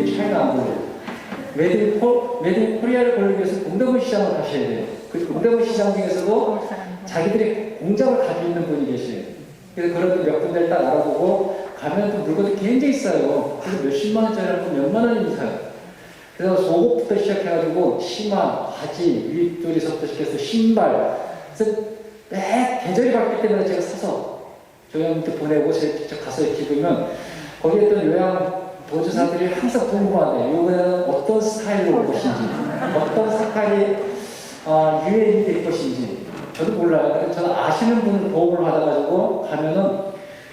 메이드 차이나 안 걸려. 메이드 코, 메이드 코리아를 걸기 위해서 동대문 시장을 가셔야 돼요. 그 동대문 시장 중에서도 자기들이 공장을 가지고 있는 분이 계세요. 그래서 그런 몇 군데를 딱 알아보고 가면 또 물건이 굉장히 싸요. 그래서 몇십만 원짜리라고 몇만 원이면 사요. 그래서 속옷부터 시작해가지고 치마, 바지, 윗줄이서부터 시작해서 신발. 그래서 매 계절이 바뀌기 때문에 제가 사서 조형한테 보내고 제가 직접 가서 보면 거기에 있던 요양 보조사들이 항상 궁금하대. 이번에는 어떤 스타일로 올 것인지, 어떤 색깔이 아, 유행이 될 것인지. 저도 몰라요. 저는 아시는 분을 도움을 받아가지고 가면은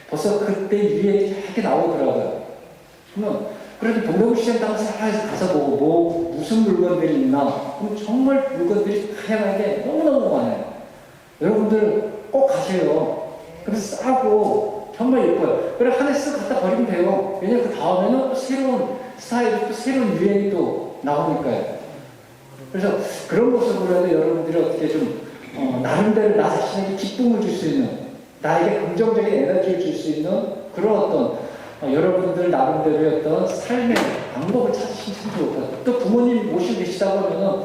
벌써 그때 유행이 이렇게 나오더라고요. 그러면 그래도 동대문 시장 가서 가서 보고 뭐 무슨 물건들이 있나 정말 물건들이 다양하게 너무너무 많아요. 여러분들 꼭 가세요. 그래서 싸고 정말 예뻐요. 그래 한해쓱 갖다 버리면 돼요. 왜냐면 그 다음에는 또 새로운 스타일, 또 새로운 유행이 또 나오니까요. 그래서 그런 모습으로라도 여러분들이 어떻게 좀 어, 나름대로 나 자신에게 기쁨을 줄 수 있는 나에게 긍정적인 에너지를 줄 수 있는 그런 어떤 어, 여러분들 나름대로의 어떤 삶의 방법을 찾으시면 참 좋을 것 같아요. 또 부모님 모시고 계시다고 하면은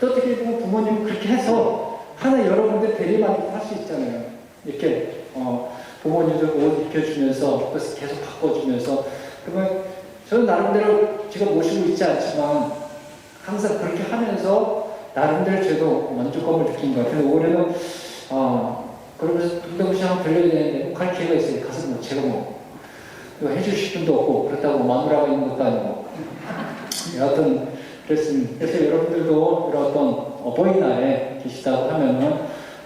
또 어떻게 보면 부모님 그렇게 해서 하나 여러분들 대리만족 할수 있잖아요. 이렇게 어, 부모님들 옷 입혀주면서 또 계속 바꿔주면서 그러면 저는 나름대로 제가 모시고 있지 않지만 항상 그렇게 하면서 나름대로 저도 만족감을 느낀 것 같아요. 올해는 어, 그러면서 동대문 시장 들려야 되는데 갈 기회가 있어요. 가서 뭐 제가 뭐 해주실 분도 없고 그렇다고 마누라가 있는 것도 아니고 여하튼 그랬습니다. 그래서 여러분들도 이런 어떤 어버이날에 계시다고 하면은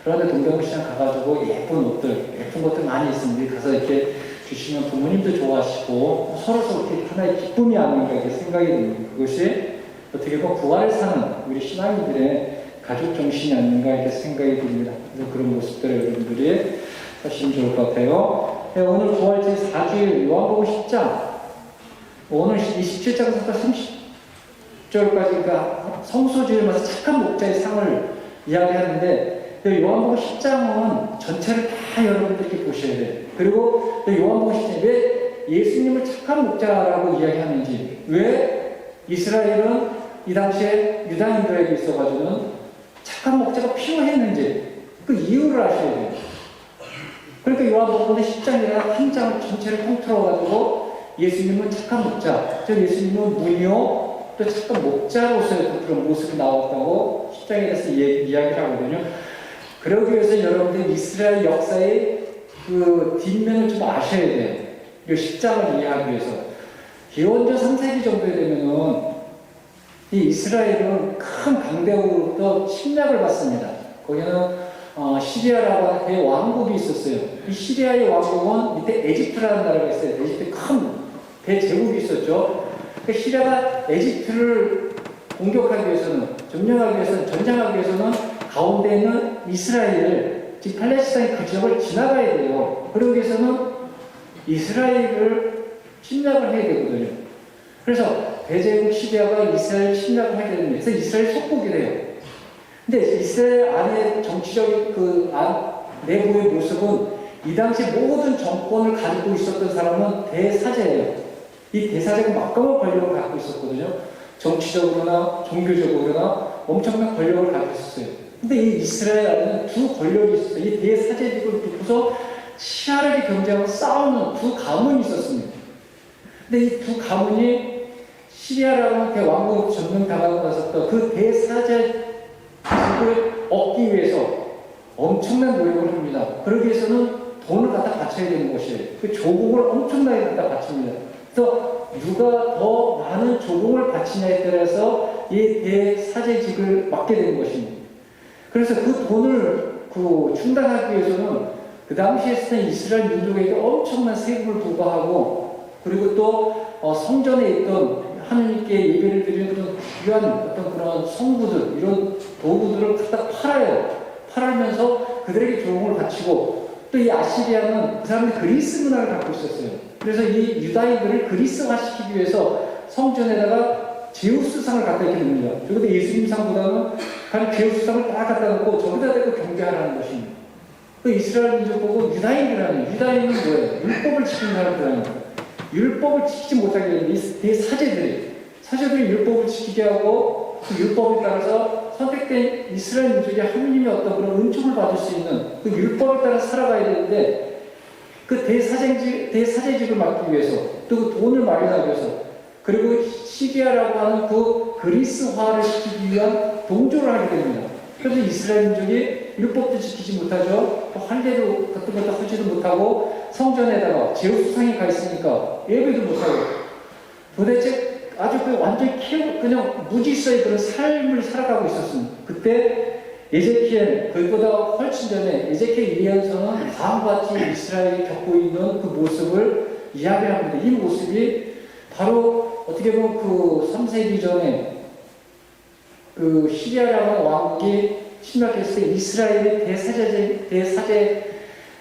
그런데 동대문 시장 가가지고 예쁜 옷들, 예쁜 것들 많이 있습니다. 가서 이렇게 주시면 부모님도 좋아하시고 서로 서로 이렇게 하나의 기쁨이 아닌가 이렇게 생각이 듭니다. 그것이 어떻게 보면 부활을 사는 우리 신앙인들의 가족 정신이 아닌가 이렇게 생각이 듭니다. 그래서 그런 모습들을 여러분들이 하시면 좋을 것 같아요. 네, 오늘 부활절 4주일 요한복음 10장 오늘 27장부터 30절까지가 그러니까 성소주일마다 착한 목자의 상을 이야기하는데 이 요한복음 10장은 전체를 다 여러분들께 보셔야 돼요. 그리고 이 요한복음 10장에 왜 예수님을 착한 목자라고 이야기하는지 왜 이스라엘은 이 당시에 유다인들에게 있어가지고는 착한 목자가 필요했는지 그 이유를 아셔야 돼요. 그러니까 요한복음의 10장이라 한 장을 전체를 통틀어가지고 예수님은 착한 목자, 저 예수님은 무녀, 또 착한 목자로서의 그런 모습이 나왔다고 10장에 대해서 이, 이야기를 하거든요. 그러기 위해서 여러분들 이스라엘 역사의 그 뒷면을 좀 아셔야 돼요. 이 10장을 이해하기 위해서. 기원전 3세기 정도에 되면은 이 이스라엘은 큰 강대국으로부터 침략을 받습니다. 거기는 어, 시리아라고 하는 그 왕국이 있었어요. 이 시리아의 왕국은 밑에 에집트라는 나라가 있어요. 에집트 큰 대제국이 있었죠. 그 시리아가 에집트를 공격하기 위해서는, 점령하기 위해서는, 전쟁하기 위해서는 가운데 있는 이스라엘, 즉 팔레스타인 그 지역을 지나가야 돼요. 그러기 위해서는 이스라엘을 침략을 해야 되거든요. 그래서 대제국 시리아가 이스라엘 침략을 하게 됩니다. 그래서 이스라엘 속국이 돼요. 근데 이스라엘 안에 정치적인 그 안, 내부의 모습은 이 당시 모든 정권을 가지고 있었던 사람은 대사제예요. 이 대사제가 막강한 권력을 갖고 있었거든요. 정치적으로나 종교적으로나 엄청난 권력을 갖고 있었어요. 근데 이 이스라엘 안에는 두 권력이 있었어요. 이 대사제직을 두고서 치열하게 경쟁하고 싸우는 두 가문이 있었습니다. 근데 이 두 가문이 시리아라는 그 왕국 점령당하고 나섰던 그 대사제 을 얻기 위해서 엄청난 노력을 합니다. 그러기 위해서는 돈을 갖다 바쳐야 되는 것이에요. 그 조공을 엄청나게 갖다 바칩니다. 그래서 누가 더 많은 조공을 바치냐에 따라서 이 대사제직을 맡게 되는 것입니다. 그래서 그 돈을 그 충당하기 위해서는 그 당시에 쓰던 이스라엘 민족에게 엄청난 세금을 부과하고 그리고 또 어, 성전에 있던 하나님께 예배를 드리는 그런 귀한 어떤 그런 성구들, 이런 도구들을 갖다 팔아요. 팔면서 그들에게 조공을 바치고 또 이 아시리아는 그 사람들이 그리스 문화를 갖고 있었어요. 그래서 이 유다인들을 그리스화시키기 위해서 성전에다가 제우스상을 갖다 이렇게 놉니다. 그런데 예수님상보다는 그냥 제우스상을 딱 갖다 놓고 저기다 대고 경배하라는 것입니다. 그 이스라엘 민족 보고 유다인이라는 유다인은 뭐예요? 율법을 지키는 사람들 아니에요. 율법을 지키지 못하게 되는 이 사제들이 사제들이 율법을 지키게 하고 그 율법에 따라서 선택된 이스라엘 민족이 하나님의 어떤 그런 은총을 받을 수 있는 그 율법에 따라 살아가야 되는데 그 대사제직, 대사제직을 맡기 위해서 또 그 돈을 마련하기 위해서 그리고 시리아라고 하는 그 그리스화를 시키기 위한 동조를 하게 됩니다. 그래서 이스라엘 민족이 율법도 지키지 못하죠. 또 할례도 같은 것도 하지도 못하고 성전에다가 제우스상이 가 있으니까 예배도 못하고 도대체 아주 그 완전히 키워 그냥 무질서의 그런 삶을 살아가고 있었습니다. 그때 에제키엘 그보다 훨씬 전에 에제키엘 예언서는 다음과 같이 이스라엘이 겪고 있는 그 모습을 이야기합니다. 이 모습이 바로 어떻게 보면 그 3세기 전에 그 시리아라는 왕국이 침략했을 때 이스라엘의 대사제 대사제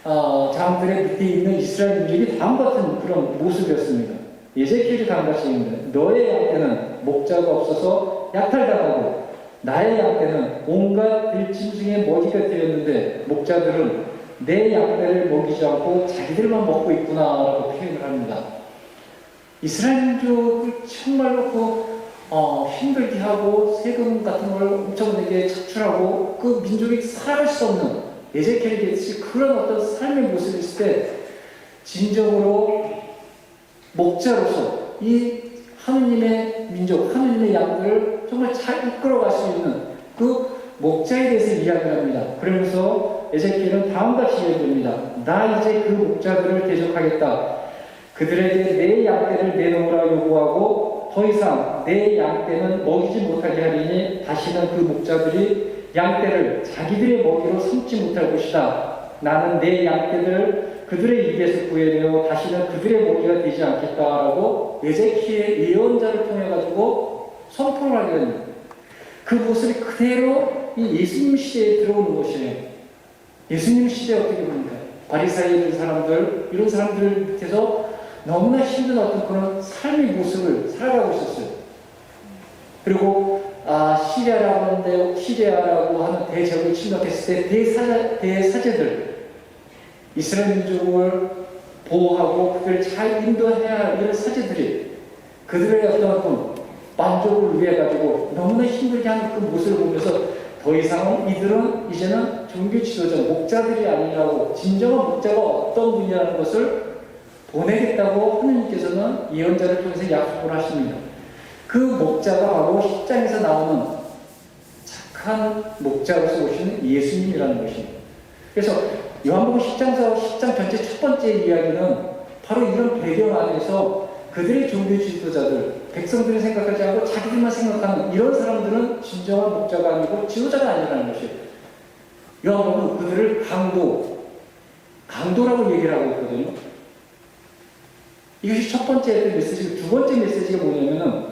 어, 장들의 밑에 있는 이스라엘 민족이 다음 같은 그런 모습이었습니다. 예제키엘이 다음 같이 있는데 너의 양떼는 목자가 없어서 약탈당하고 나의 양떼는 온갖 들짐승의 먹이가 되었는데 목자들은 내 양떼를 먹이지 않고 자기들만 먹고 있구나라고 표현을 합니다. 이스라엘 민족을 정말로 그 어, 힘들게 하고 세금 같은 걸 엄청나게 착출하고 그 민족이 살아갈 수 없는 했듯이 그런 어떤 삶의 모습이 있을 때 진정으로 목자로서 이 하느님의 민족, 하느님의 양들을 정말 잘 이끌어갈 수 있는 그 목자에 대해서 이야기를 합니다. 그러면서 에제키엘은 다음같이 이야기합니다. 나 이제 그 목자들을 대적하겠다. 그들에게 내 양떼를 내놓으라 요구하고 더 이상 내 양떼는 먹이지 못하게 하리니 다시는 그 목자들이 양떼를 자기들의 먹이로 삼지 못할 것이다. 나는 내 양떼들을 그들의 입에서 구해내어 다시는 그들의 먹이가 되지 않겠다라고 에제키의 예언자를 통해 가지고 선포를 하게 됩니다. 그 모습이 그대로 이 예수님 시대에 들어오는 것이에요. 예수님 시대 어떻게 봅니까? 바리사이인 사람들 이런 사람들 밑에서 너무나 힘든 어떤 그런 삶의 모습을 살아가고 있었어요. 그리고 아, 시리아라고 하는데 시리아라고 하는 대적을 침략했을 때 대사, 대사제들 이스라엘 민족을 보호하고 그들을 잘 인도해야 할 사제들이 그들의 어떤 그 만족을 위해 가지고 너무나 힘들게 하는 그 모습을 보면서 더 이상은 이들은 이제는 종교 지도자 목자들이 아니라고 진정한 목자가 어떤 분이라는 것을 보내겠다고 하느님께서는 예언자를 통해서 약속을 하십니다. 그 목자가 바로 10장에서 나오는 착한 목자로서 오시는 예수님이라는 것입니다. 그래서 요한복음 10장에서 10장 전체 첫 번째 이야기는 바로 이런 배경 안에서 그들의 종교 지도자들, 백성들이 생각하지 않고 자기들만 생각하는 이런 사람들은 진정한 목자가 아니고 지도자가 아니라는 것이에요. 요한복음은 그들을 강도, 강도라고 얘기를 하고 있거든요. 이것이 첫 번째 메시지고 두 번째 메시지가 뭐냐면은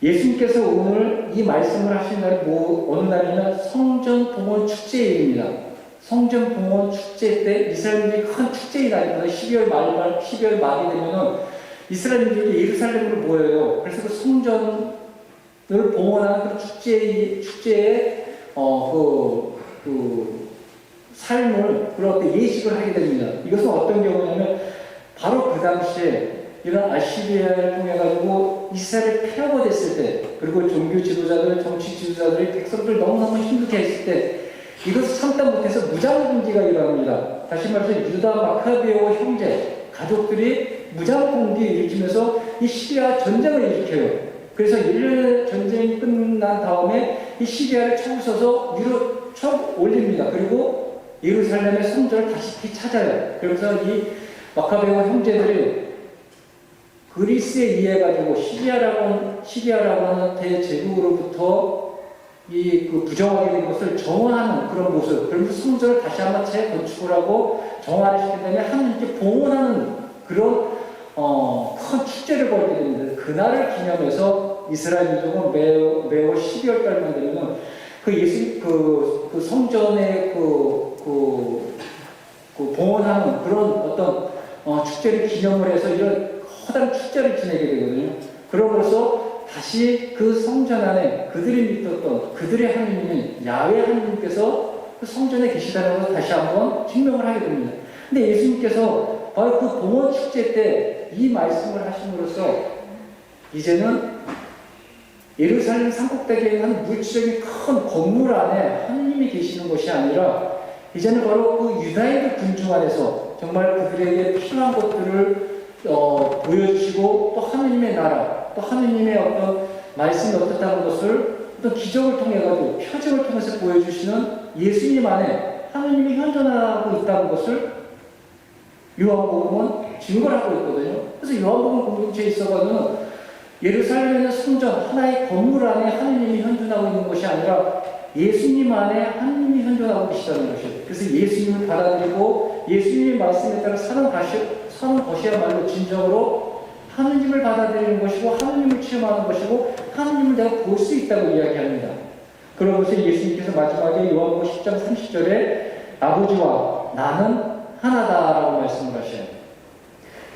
예수님께서 오늘 이 말씀을 하신 날이 뭐, 어느 날이면 성전 봉헌 축제일입니다. 성전 봉헌 축제 때 이스라엘들이 큰 축제의 날이거든요. 12월 말, 12월 말이 되면은 이스라엘들이 예루살렘으로 모여요. 그래서 그 성전을 봉헌하는 그 축제의, 축제의, 어, 그, 그, 삶을, 그런 어떤 예식을 하게 됩니다. 이것은 어떤 경우냐면 바로 그 당시에 이런 아시리아를 통해 가지고 이스라엘을 폐허가 됐을 때 그리고 종교 지도자들, 정치 지도자들이 백성들 너무너무 힘들게 했을 때 이것을 참다 못해서 무장 공기가 일어납니다. 다시 말해서 유다 마카베오 형제 가족들이 무장 공기 일으키면서 이 시리아 전쟁을 일으켜요. 그래서 1년의 전쟁이 끝난 다음에 이 시리아를 쳐부숴서 위로 쳐 올립니다. 그리고 예루살렘의 성전을 다시 찾아요. 그래서 이 마카베오 형제들이 그리스에 의해 가지고 시리아라고 시리아라고 하는 대제국으로부터 이 그 부정하게 된 것을 정화하는 그런 모습. 그러면서 성전을 다시 한번 재건축을 하고 정화를 시킨 다음에 하나님께 봉헌하는 그런 어, 큰 축제를 벌이게 됩니다. 그날을 기념해서 이스라엘 민족은 매우 매우 12월 달만 되면은 그 예수 그, 그 성전의 그, 그, 그 봉헌하는 그런 어떤 어, 축제를 기념을 해서 이런 커다란 축제를 지내게 되거든요. 그러면서 다시 그 성전 안에 그들이 믿었던 그들의 하나님인 야외 하나님께서 그 성전에 계시다는 것을 다시 한번 증명을 하게 됩니다. 근데 예수님께서 바로 그 봉헌 축제 때 이 말씀을 하심으로써 이제는 예루살렘 산꼭대기에 있는 물질적인 큰 건물 안에 하느님이 계시는 것이 아니라 이제는 바로 그 유다인들 군중 안에서 정말 그들에게 필요한 것들을 어, 보여주시고 또 하느님의 나라, 또 하느님의 어떤 말씀이 어떻다는 것을 어떤 기적을 통해 가지고 표적을 통해서 보여주시는 예수님 안에 하느님이 현존하고 있다는 것을 요한복음은 증거를 하고 있거든요. 그래서 요한복음 공동체에 있어가지고는 예루살렘에 있는 성전 하나의 건물 안에 하느님이 현존하고 있는 것이 아니라 예수님 안에 하느님이 현존하고 계시다는 것이에요. 그래서 예수님을 받아들이고 예수님의 말씀에 따라 사 는 것이야말로 진정으로 하느님을 받아들이는 것이고 하느님을 체험하는 것이고 하느님을 내가 볼 수 있다고 이야기합니다. 그러면서 예수님께서 마지막에 요한복음 10장 30절에 아버지와 나는 하나다라고 말씀을 하셔요.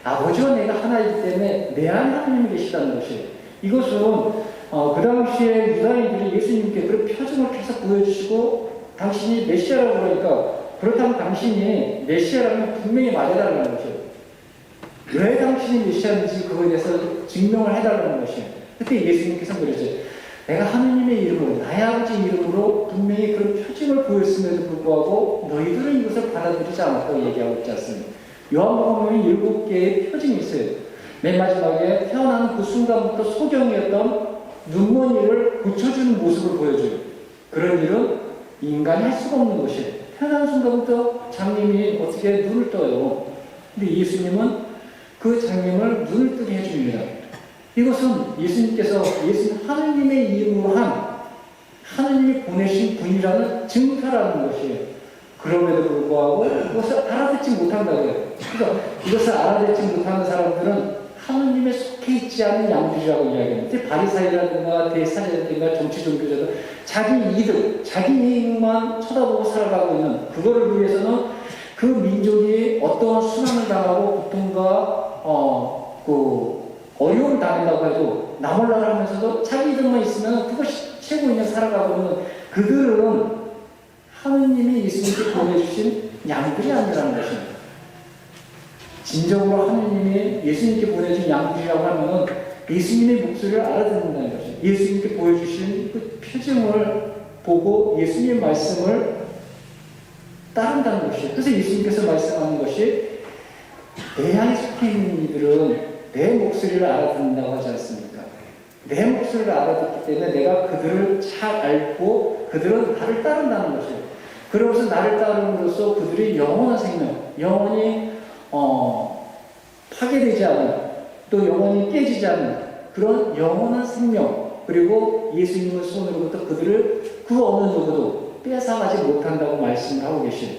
아버지와 내가 하나이기 때문에 내 안에 하나님이 계시다는 것이에요. 이것은 어, 그 당시에 유다인들이 예수님께 그런 표정을 계속 보여주시고 당신이 메시아라고 그러니까 그렇다면 당신이 메시아라면 분명히 말해달라는 것이에요. 왜 당신이 메시아인지 그거에 대해서 증명을 해달라는 것이에요. 그때 예수님께서 그러죠. 내가 하느님의 이름으로 나의 아버지 이름으로 분명히 그런 표징을 보였음에도 불구하고 너희들은 이것을 받아들이지 않았다고 얘기하고 있지 않습니까? 요한복음에 일곱 개의 표징이 있어요. 맨 마지막에 태어나는 그 순간부터 소경이었던 눈먼이를 고쳐주는 모습을 보여줘요. 그런 일은 인간이 할 수가 없는 것이에요. 태어나는 순간부터 장님이 어떻게 눈을 떠요. 근데 예수님은 그 장님을 눈을 뜨게 해줍니다. 이것은 예수님께서 예수님 하느님의 이름으로 한 하느님이 보내신 분이라는 증표라는 것이에요. 그럼에도 불구하고 그것을 알아듣지 못한다고요. 그래서 이것을 알아듣지 못하는 사람들은 하느님에 속해 있지 않은 양들이라고 이야기합니다. 바리사이라든가 대사자든가 정치 종교자들 자기 이득, 자기 이익만 쳐다보고 살아가고 있는 그거를 위해서는 그 민족이 어떠한 수난을 당하고 고통과 어, 그 어려움을 당한다고 해도 나몰라를 하면서도 자기 이득만 있으면 그것이 최고 인연 살아가고 있는 그들은 하느님이 예수님께 보내주신 양들이 아니라는 것입니다. 진정으로 하느님이 예수님께 보내준 양들이라고 하면은 예수님의 목소리를 알아듣는다는 거죠. 예수님께 보여주신 그 표정을 보고 예수님의 말씀을 따른다는 것이에요. 그래서 예수님께서 말씀하는 것이 내 안에 속해 있는 이들은 내 목소리를 알아듣는다고 하지 않습니까? 내 목소리를 알아듣기 때문에 내가 그들을 잘 알고 그들은 나를 따른다는 것이에요. 그러면서 나를 따름으로써 그들이 영원한 생명, 영원히 어, 파괴되지 않은 또 영원히 깨지지 않는 그런 영원한 생명 그리고 예수님의 손으로부터 그들을 그 어느 누구도 빼앗아가지 못한다고 말씀을 하고 계시요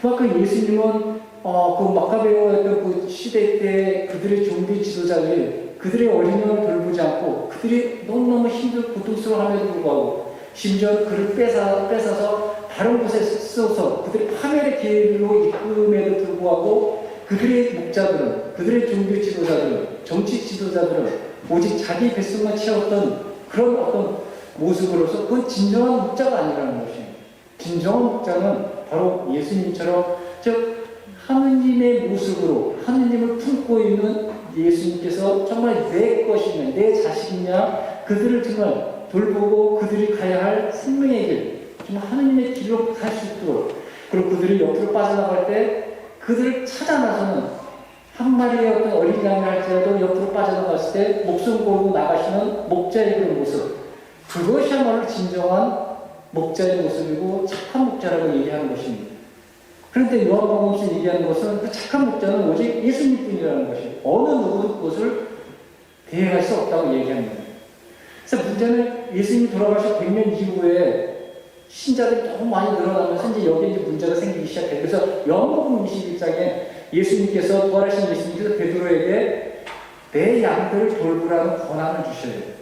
그만큼 예수님은 어, 그 마카베오였던 그 시대 때 그들의 좀비 지도자들이 그들의 어린이를 돌보지 않고 그들이 너무너무 힘들고 고통스러워함에도 불구하고 심지어 그를 뺏어, 뺏어서 다른 곳에 써서 그들의 파멸의 길로 이끌음에도 불구하고 그들의 목자들은 그들의 종교 지도자들은 정치 지도자들은 오직 자기 뱃속만 채웠던 그런 어떤 모습으로서 그건 진정한 목자가 아니라는 것이에요. 진정한 목자는 바로 예수님처럼 즉 하느님의 모습으로 하느님을 품고 있는 예수님께서 정말 내 것이냐 내 자식이냐 그들을 정말 돌보고 그들이 가야 할 생명의 길 정말 하느님의 길로 갈 수 있도록 그리고 그들이 옆으로 빠져나갈 때 그들을 찾아 나서는 한 마리의 어떤 어린 양을 할지라도 옆으로 빠져나갔을 때 목숨 걸고 나가시는 목자의 그런 모습 그것이야말로 진정한 목자의 모습이고 착한 목자라고 얘기하는 것입니다. 그런데 요한복음에서 얘기하는 것은 그 착한 목자는 오직 예수님뿐이라는 것이 어느 누구도 그것을 대행할 수 없다고 얘기합니다. 그래서 문제는 예수님이 돌아가셔 100년 이후에 신자들이 너무 많이 늘어나면서 이제 여기 이제 문제가 생기기 시작해요. 그래서 요한복음 21장에 예수님께서 부활하신 예수님께서 베드로에게 내 양들을 돌보라는 권한을 주셔요.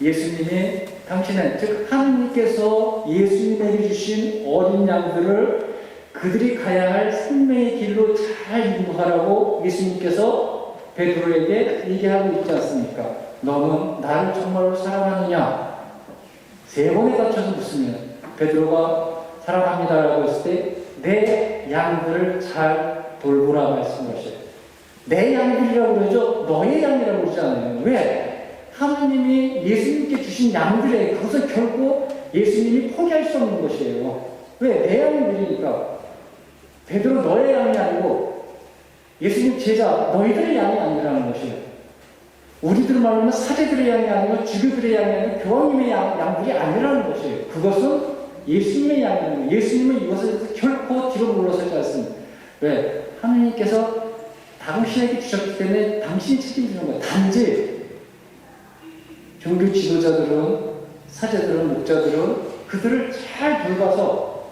예수님이 당신은 즉 하나님께서 예수님에게 주신 어린 양들을 그들이 가야 할 생명의 길로 잘 인도하라고 예수님께서 베드로에게 얘기하고 있지 않습니까? 너는 나를 정말로 사랑하느냐? 세 번에 걸쳐서 묻으면 베드로가 사랑합니다라고 했을 때 내 양들을 잘 돌보라 말씀하셔요. 내 양들이라고 그러죠. 너의 양이라고 그러지 않아요. 왜? 하나님이 예수님께 주신 양들의 그것을 결코 예수님이 포기할 수 없는 것이에요. 왜? 내 양들이니까. 베드로 너의 양이 아니고 예수님 제자 너희들의 양이 아니라는 것이에요. 우리들 말로는 사제들의 양이 아니고 주교들의 양이 아니고 교황님의 양, 양들이 아니라는 것이에요. 그것은 예수님의 거예요. 예수님은 이것을 결코 뒤로 물러서지 않습니다. 왜? 하나님께서 당신에게 주셨기 때문에 당신이 책임지는 거예요. 단지 종교 지도자들은 사제들은 목자들은 그들을 잘 돌봐서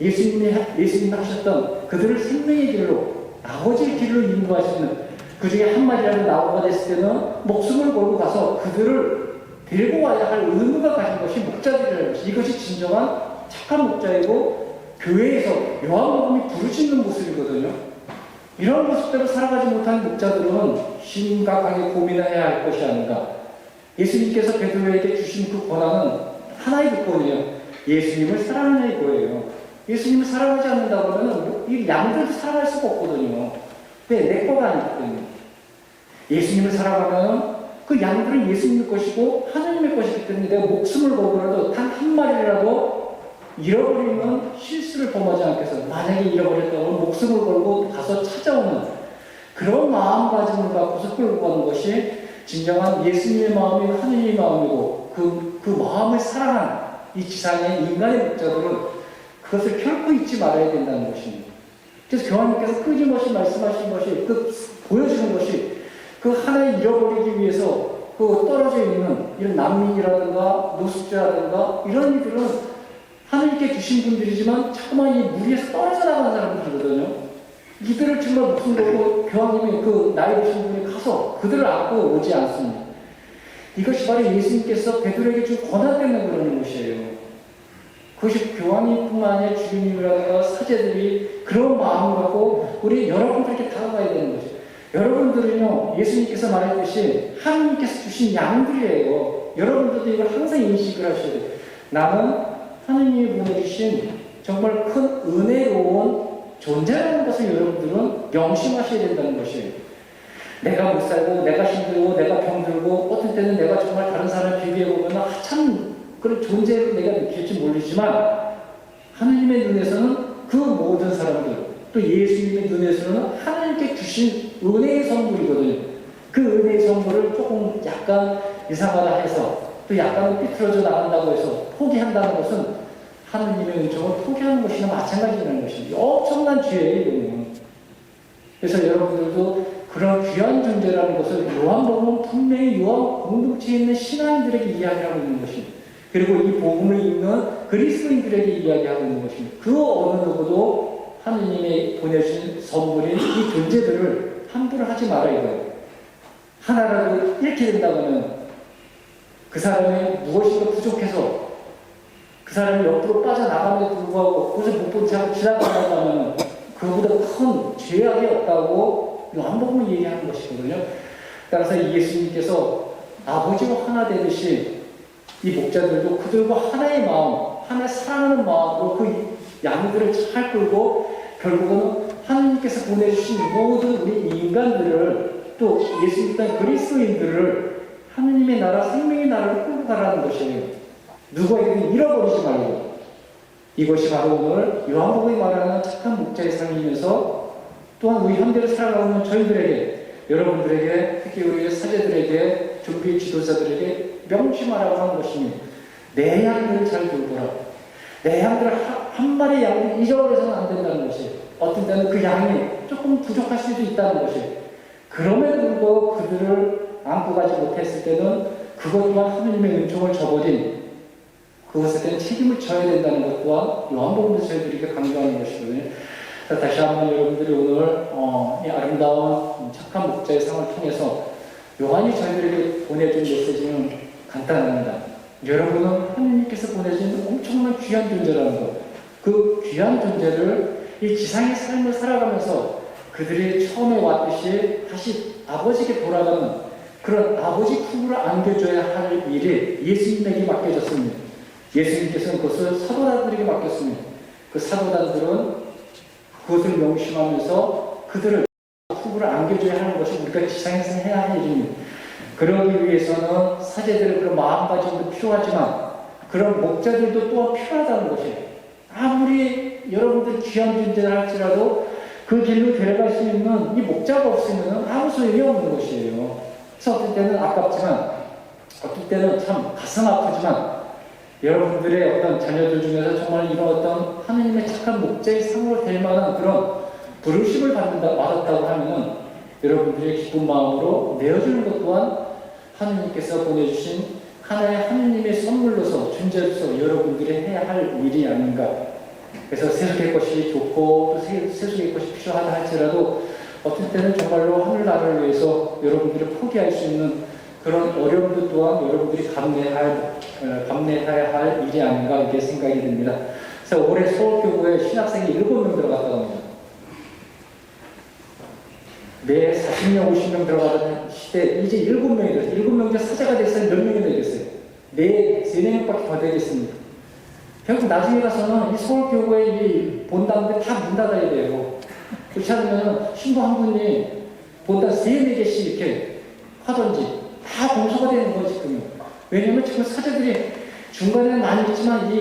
예수님이 예수님이 하셨던 그들을 생명의 길로 아버지의 길로 인도하시는 그 중에 한 마디라도 나오가 됐을 때는 목숨을 걸고 가서 그들을 데리고 와야 할 의무가 가진 것이 목자들이라는 것이 이것이 진정한 착한 목자이고 교회에서 요한복음이 부르짖는 모습이거든요. 이런 모습대로 살아가지 못한 목자들은 심각하게 고민해야 할 것이 아닌가. 예수님께서 베드로에게 주신 그 권한은 하나의 조건이에요. 예수님을 사랑하는 거예요. 예수님을 사랑하지 않는다고 하면 이 양들도 사랑할 수가 없거든요. 왜? 내 거가 아니기 때문에. 예수님을 사랑하면 그 양들은 예수님의 것이고 하나님의 것이기 때문에 내가 목숨을 걸고라도 단 한 마리라도 잃어버리면 실수를 범하지 않겠어. 만약에 잃어버렸다면 목숨을 걸고 가서 찾아오는 그런 마음가짐을 갖고서 끌고 가는 것이 진정한 예수님의 마음이 하느님의 마음이고 그, 그 마음을 사랑하는 이 지상의 인간의 목자들은 그것을 결코 잊지 말아야 된다는 것입니다. 그래서 교황님께서 끊임없이 말씀하신 것이 그 보여주는 것이 그 하나를 잃어버리기 위해서 그 떨어져 있는 이런 난민이라든가 노숙자라든가 이런 이들은 하나님께 주신 분들이지만 자꾸만 이 무리에서 떨어져 나가는 사람들이거든요. 이들을 정말 목숨 걸고 교황님이 그 나이 드신 분이 가서 그들을 안고 오지 않습니다. 이것이 바로 예수님께서 베드로에게 준 권한 때문에 그러는 것이에요. 그것이 교황님뿐만 아니라 주님이라든가 사제들이 그런 마음을 갖고 우리 여러분들에게 다가가야 되는 것이에요. 여러분들은요, 예수님께서 말했듯이 하나님께서 주신 양들이에요. 여러분들도 이걸 항상 인식을 하셔야 돼요. 나는 하나님이 보내주신 정말 큰 은혜로운 존재라는 것을 여러분들은 명심하셔야 된다는 것이에요. 내가 못 살고, 내가 힘들고, 내가 병들고, 어떤 때는 내가 정말 다른 사람을 비교해보면 참 그런 존재를 내가 느낄지 모르지만, 하나님의 눈에서는 그 모든 사람들, 또 예수님의 눈에서는 하나님께 주신 은혜의 선물이거든요. 그 은혜의 선물을 조금 약간 이상하다 해서, 또 약간 삐뚤어져 나간다고 해서 포기한다는 것은 하느님의 은총을 포기하는 것이나 마찬가지라는 것입니다. 엄청난 죄예요, 이거는. 그래서 여러분들도 그런 귀한 존재라는 것을 요한복음은 분명히 요한 공동체에 있는 신앙인들에게 이야기하고 있는 것입니다. 그리고 이 복음을 읽는 그리스도인들에게 이야기하고 있는 것입니다. 그 어느 누구도 하느님이 보내주신 선물인 이 존재들을 함부로 하지 말아야 돼요. 하나라도 잃게 된다면 그 사람이 무엇인가 부족해서 그 사람이 옆으로 빠져나감에도 불구하고 그것을 못 본채 지나간다면 그보다 큰 죄악이 없다고 요한복음은 얘기하는 것이거든요. 따라서 예수님께서 아버지와 하나 되듯이 이 목자들도 그들과 하나의 마음, 하나 사랑하는 마음으로 그 양들을 잘 끌고 결국은 하나님께서 보내주신 모든 우리 인간들을 또 예수님 단 그리스도인들을 하나님의 나라, 생명의 나라로 끌고 가라는 것이에요. 누구에게는 잃어버리지 말고 이것이 바로 오늘 요한복음이 말하는 착한 목자의 삶이면서 또한 우리 현대를 살아가고 있는 저희들에게 여러분들에게 특히 우리 사제들에게 종교 지도자들에게 명심하라고 하는 것입니다. 내 양들을 잘 돌보라. 내 양들을 한, 한 마리 양을 잊어버려서는 안 된다는 것이 어떤 때는 그 양이 조금 부족할 수도 있다는 것이 그럼에도 불구하고 그들을 안고 가지 못했을 때는 그것 또한 하느님의 은총을 저버린 그것에 대한 책임을 져야 된다는 것 또한 요한복음에서 저희들에게 강조하는 것이거든요. 자, 다시 한번 여러분들이 오늘 어, 이 아름다운 착한 목자의 상을 통해서 요한이 저희들에게 보내준 메시지는 간단합니다. 여러분은 하느님께서 보내신 엄청난 귀한 존재라는 것. 그 귀한 존재를 이 지상의 삶을 살아가면서 그들이 처음에 왔듯이 다시 아버지께 돌아가는 그런 아버지 품으로 안겨줘야 할 일이 예수님에게 맡겨졌습니다. 예수님께서는 그것을 사도단들에게 맡겼습니다. 그 사도단들은 그것을 명심하면서 그들을 후보를 안겨줘야 하는 것이 우리가 지상에서 해야 할 일입니다. 그러기 위해서는 사제들의 그런 마음가짐도 필요하지만 그런 목자들도 또한 필요하다는 것이에요. 아무리 여러분들 귀한 존재를 할지라도 그 길로 데려갈 수 있는 이 목자가 없으면 아무 소용이 없는 것이에요. 그래서 어떨 때는 아깝지만 어떨 때는 참 가슴 아프지만 여러분들의 어떤 자녀들 중에서 정말 이런 어떤 하느님의 착한 목자의 상으로 될 만한 그런 부르심을 받는다, 받았다고 하면은 여러분들의 기쁜 마음으로 내어주는 것 또한 하느님께서 보내주신 하나의 하느님의 선물로서 존재로서 여러분들이 해야 할 일이 아닌가. 그래서 세속의 것이 좋고 또 세- 세속의 것이 필요하다 할지라도 어떤 때는 정말로 하늘나라를 위해서 여러분들이 포기할 수 있는 그런 어려움도 또한 여러분들이 감내할, 어, 감내해야 할 일이 아닌가 이렇게 생각이 듭니다. 그래서 올해 서울교구에 신학생이 7명 들어갔다고 합니다. 매 40명, 50명 들어가던 시대 이제 7명이 됐어요. 7명 이제 사자가 됐어요. 몇 명이 되겠어요? 네, 3, 4명밖에 더 되겠습니까? 결국 나중에 가서는 이 서울교구의 이 본당들 다 문 닫아야 돼요. 그렇지 않으면 신부 한 분이 본당 3, 4개씩 이렇게 하든지 다 공소가 되는 거지, 지금. 왜냐면 지금 사자들이 중간에는 있지만 이,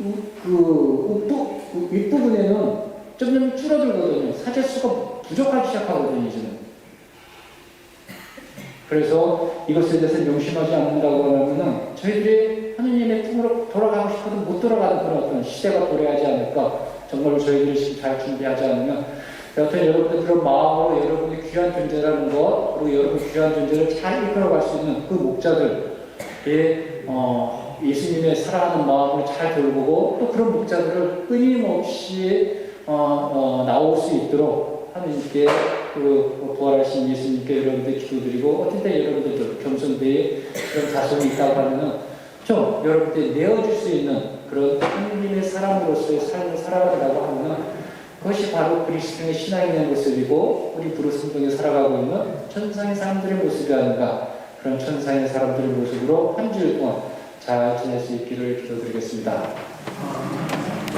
우- 그, 그 윗부분에는 점점 줄어들거든요. 사자 수가 부족하기 시작하거든요, 이제는. 그래서 이것에 대해서 명심하지 않는다고 하면은 저희들이 하느님의 품으로 돌아가고 싶어도 못 돌아가는 그런 어떤 시대가 도래하지 않을까. 정말로 저희들이 지금 잘 준비하지 않으면 여튼 여러분들 그런 마음으로 여러분의 귀한 존재라는 것 그리고 여러분 귀한 존재를 잘 이끌어갈 수 있는 그 목자들의 어, 예수님의 사랑하는 마음을 잘 돌보고 또 그런 목자들을 끊임없이 어, 어, 나올 수 있도록 하느님께 그 부활하신 예수님께 여러분들 기도드리고 때 여러분들도 겸손되이 그런 자손이 있다고 하면은 좀 여러분들 내어줄 수 있는 그런 하느님의 사람으로서의 삶을 살아가려고 하면은 그것이 바로 그리스도의 신앙인의 모습이고 우리 부르승동에 살아가고 있는 천상의 사람들의 모습이 아닌가 그런 천상의 사람들의 모습으로 한 주일 동안 잘 지낼 수 있기를 기도드리겠습니다.